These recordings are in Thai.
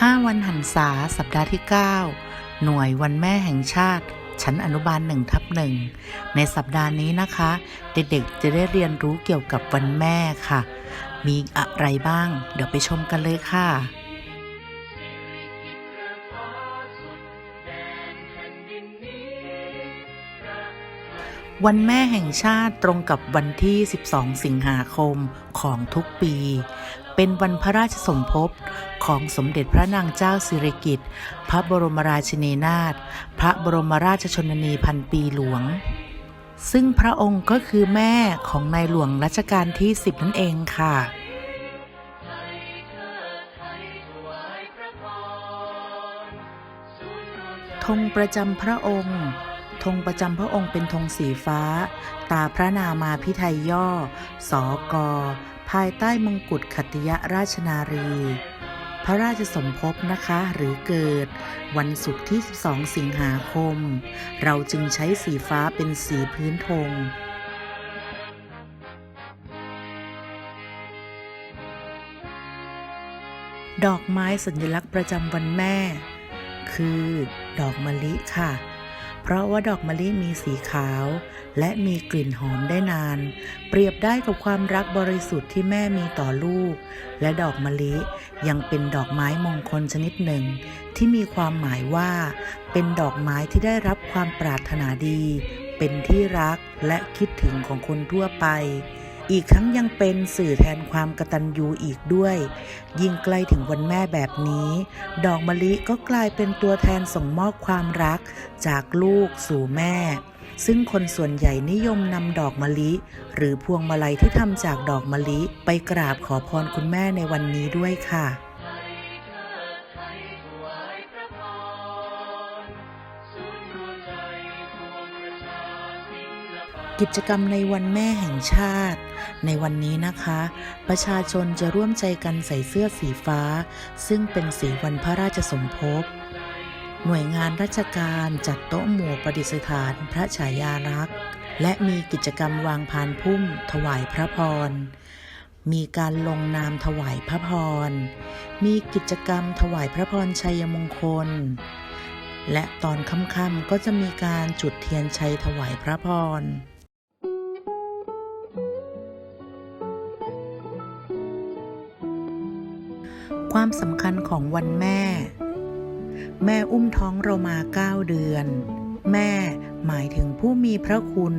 5 วันหันษาสัปดาห์ที่ 9 หน่วยวันแม่แห่งชาติ ชั้นอนุบาล1ทับหนึ่งในสัปดาห์นี้นะคะ เด็กๆจะได้เรียนรู้เกี่ยวกับวันแม่ค่ะ มีอะไรบ้าง เดี๋ยวไปชมกันเลยค่ะวันแม่แห่งชาติตรงกับวันที่ 12 สิงหาคมของทุกปี เป็นวันพระราชสมภพของสมเด็จพระนางเจ้าสิริกิติ์พระบรมราชินีนาถพระบรมราชชนนีพันปีหลวง ซึ่งพระองค์ก็คือแม่ของในหลวงรัชกาลที่10นั่นเองค่ะธงประจำพระองค์ธงประจำพระองค์เป็นธงสีฟ้า ตาพระนามาพิไทยย่อ สอกอ ภายใต้มงกุฎขัตติยราชนารี พระราชสมภพนะคะหรือเกิด วันศุกร์ที่ 12 สิงหาคม เราจึงใช้สีฟ้าเป็นสีพื้นธงดอกไม้สัญลักษณ์ประจำวันแม่ คือ ดอกมะลิค่ะ เพราะว่าดอกมะลิมีสีขาว และมีกลิ่นหอมได้นาน เปรียบได้กับความรักบริสุทธิ์ที่แม่มีต่อลูก และดอกมะลิยังเป็นดอกไม้มงคลชนิดหนึ่ง ที่มีความหมายว่า เป็นดอกไม้ที่ได้รับความปรารถนาดี เป็นที่รักและคิดถึงของคนทั่วไป อีกทั้งยังเป็นสื่อแทนความกตัญญูอีกด้วย ยิ่งใกล้ถึงวันแม่แบบนี้ ดอกมะลิก็กลายเป็นตัวแทนส่งมอบความรักจากลูกสู่แม่ ซึ่งคนส่วนใหญ่นิยมนำดอกมะลิ หรือพวงมาลัยที่ทำจากดอกมะลิ ไปกราบขอพรคุณแม่ในวันนี้ด้วยค่ะ กิจกรรมในวันแม่แห่งชาติ ในวันนี้นะคะ ประชาชนจะร่วมใจกันใส่เสื้อสีฟ้า ซึ่งเป็นสีวันพระราชสมภพ หน่วยงานราชการจัดโต๊ะหมู่ประดิษฐานพระฉายาลักษ์ และมีกิจกรรมวางพานพุ่ม ถวายพระพร มีการลงนามถวายพระพร มีกิจกรรมถวายพระพรชัยมงคลและตอนค่ำๆก็จะมีการจุดเทียนชัยถวายพระพร ความสำคัญของวันแม่ แม่อุ้มท้องเรามาเก้าเดือน แม่หมายถึงผู้มีพระคุณ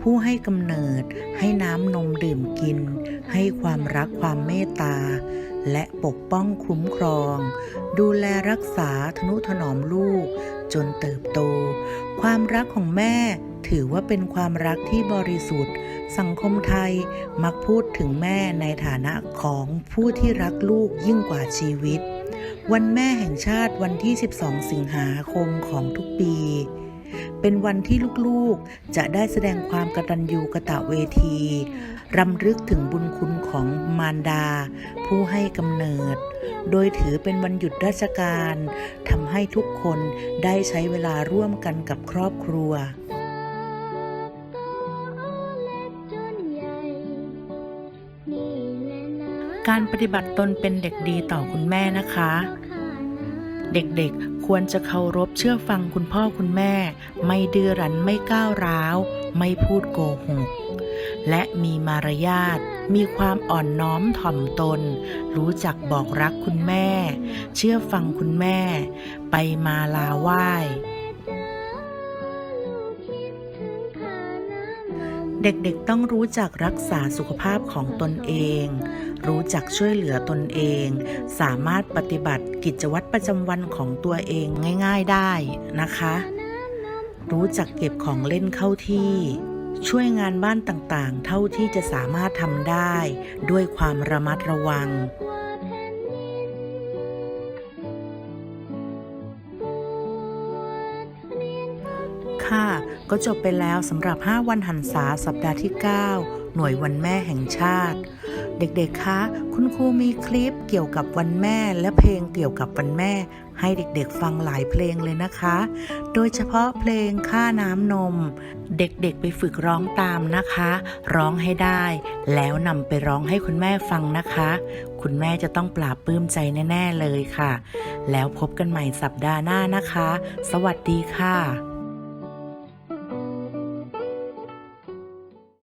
ผู้ให้กำเนิด ให้น้ำนมดื่มกิน ให้ความรักความเมตตา และปกป้องคุ้มครอง ดูแลรักษาทนุถนอมลูก จนเติบโต ความรักของแม่ ถือว่าเป็นความรักที่บริสุทธิ์ สังคมไทยมักพูดถึงแม่ในฐานะของผู้ที่รักลูกยิ่งกว่าชีวิต วันแม่แห่งชาติวันที่ 12 สิงหาคมของทุกปี เป็นวันที่ลูกๆ จะได้แสดงความกตัญญูกะตะเวที รำลึกถึงบุญคุณของมารดา ผู้ให้กำเนิด โดยถือเป็นวันหยุดราชการทำให้ทุกคนได้ใช้เวลาร่วมกันกับครอบครัว การปฏิบัติตนเป็นเด็กดีต่อคุณแม่นะคะ เด็กๆควรจะเคารพเชื่อฟังคุณพ่อคุณแม่ ไม่ดื้อรั้นไม่ก้าวร้าว ไม่พูดโกหก และมีมารยาทมีความอ่อนน้อมถ่อมตน รู้จักบอกรักคุณแม่ เชื่อฟังคุณแม่ ไปมาลาไหว้ เด็กๆต้องรู้จักรักษาสุขภาพของตนเอง รู้จักช่วยเหลือตนเอง สามารถปฏิบัติกิจวัตรประจำวันของตัวเองง่าย ๆได้นะคะ รู้จักเก็บของเล่นเข้าที่ ช่วยงานบ้านต่างๆ เท่าที่จะสามารถทำได้ ด้วยความระมัดระวังค่ะ ก็จบไปแล้วสำหรับ 5 วันหันษาสัปดาห์ที่ 9 หน่วยวันแม่แห่งชาติ เด็กๆ คะ คุณครูมีคลิปเกี่ยวกับวันแม่ และเพลงเกี่ยวกับวันแม่ ให้เด็กๆฟังหลายเพลงเลยนะคะ โดยเฉพาะเพลงค่าน้ำนม เด็กๆไปฝึกร้องตามนะคะ ร้องให้ได้ แล้วนำไปร้องให้คุณแม่ฟังนะคะ คุณแม่จะต้องปราบปลื้มใจแน่ ๆเลยค่ะ แล้วพบกันใหม่สัปดาห์หน้านะคะ สวัสดีค่ะ